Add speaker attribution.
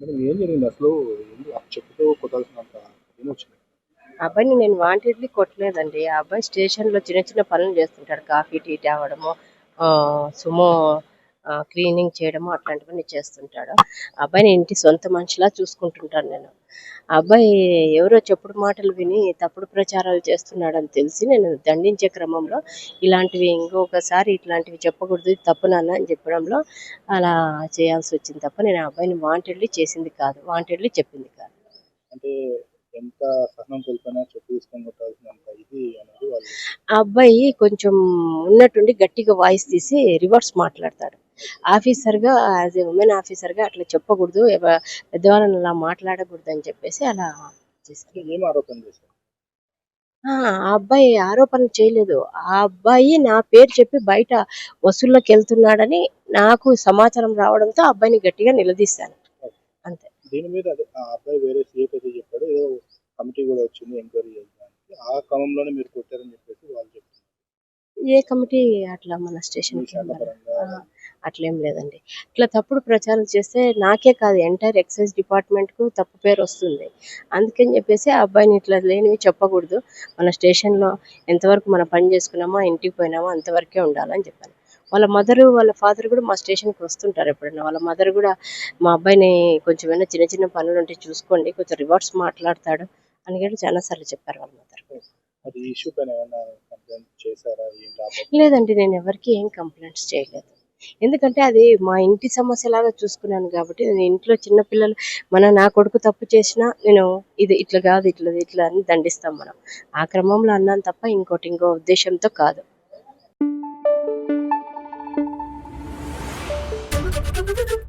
Speaker 1: Madam ఏం జరిగింది? అసలు ఎందుకు చెప్పుతో కొట్టాల్సినంత ఏమొచ్చింది
Speaker 2: అబ్బాయిని నేను వాంటెడ్లీ కొట్టలేదండి. ఆ అబ్బాయి స్టేషన్లో చిన్న చిన్న పనులు చేస్తుంటాడు. కాఫీ టీ తేవడము సుమో క్లీనింగ్ చేయడము అట్లాంటివన్నీ చేస్తుంటాడు. అబ్బాయిని ఇంటి సొంత మనిషిలా చూసుకుంటుంటాను నేను. అబ్బాయి ఎవరో చెప్పుడు మాటలు విని తప్పుడు ప్రచారాలు చేస్తున్నాడని తెలిసి నేను దండించే క్రమంలో ఇలాంటివి ఇంకొకసారి ఇట్లాంటివి చెప్పకూడదు తప్పు నాన్న అని చెప్పడంలో అలా చేయాల్సి వచ్చింది తప్ప నేను ఆ అబ్బాయిని వాంటెడ్లీ చేసింది కాదు. వాంటెడ్లీ చెప్పింది కాదు.
Speaker 1: అంటే ఎంత సహనం కోల్పోయినా చెప్పు తీసుకొని కొట్టాల్సినంత ఇది
Speaker 2: ఆ అబ్బాయి కొంచెం ఉన్నట్టుండి గట్టిగా వాయిస్ తీసి రివర్స్ మాట్లాడతాడు. ఆఫీసర్గా యాజ్ ఏ ఉమెన్ ఆఫీసర్గా అట్లా చెప్పకూడదు పెద్దవాళ్ళని అలా మాట్లాడకూడదు అని చెప్పేసి అలా చేశారు.
Speaker 1: ఏం ఆరోపణ చేశారు?
Speaker 2: ఆ అబ్బాయి ఆరోపణ చేయలేదు. ఆ అబ్బాయి నా పేరు చెప్పి బయట వసూల్లోకి వెళ్తున్నాడని నాకు సమాచారం రావడంతో ఆ అబ్బాయిని గట్టిగా నిలదీశాను. అంతే.
Speaker 1: దీని మీద ఆ అబ్బాయి వేరే అయితే చెప్పాడు. ఏదో కమిటీ కూడా వచ్చింది ఎంక్వైరీ ఆ క్రమంలోనే మీరు కొట్టారని చెప్పేసి వాళ్ళు చెప్తున్నారు.
Speaker 2: ఏ కమిటీ అట్లా మన స్టేషన్కి ఆ, అట్లేం లేదండి. ఇట్లా తప్పుడు ప్రచారం చేస్తే నాకే కాదు ఎంటైర్ ఎక్సైజ్ డిపార్ట్మెంట్కు తప్పు పేరు వస్తుంది. అందుకని చెప్పేసి ఆ అబ్బాయిని ఇట్లా లేనివి చెప్పకూడదు. మన స్టేషన్లో ఎంతవరకు మనం పని చేసుకున్నామో ఇంటికి పోయినామో అంతవరకే ఉండాలని చెప్పాను వాళ్ళ మదర్ వాళ్ళ ఫాదర్ కూడా మా స్టేషన్కి వస్తుంటారు ఎప్పుడైనా. వాళ్ళ మదర్ కూడా మా అబ్బాయిని కొంచెం ఏమైనా చిన్న చిన్న పనులు ఉంటే చూసుకోండి కొంచెం రివర్స్ మాట్లాడతాడు. అని కూడా చాలాసార్లు చెప్పారు వాళ్ళ మదర్. లేదండి నేను ఎవరికి ఏం కంప్లైంట్స్ చేయలేదు. ఎందుకంటే అది మా ఇంటి సమస్య లాగా చూసుకున్నాను కాబట్టి నేను ఇంట్లో చిన్నపిల్లలు మన నా కొడుకు తప్పు చేసినా నేను ఇది ఇట్లా కాదు ఇట్లా ఇట్లా అని దండిస్తాం మనం. ఆ క్రమంలో అన్నాను తప్ప ఇంకోటి ఇంకో ఉద్దేశంతో కాదు. Thank you.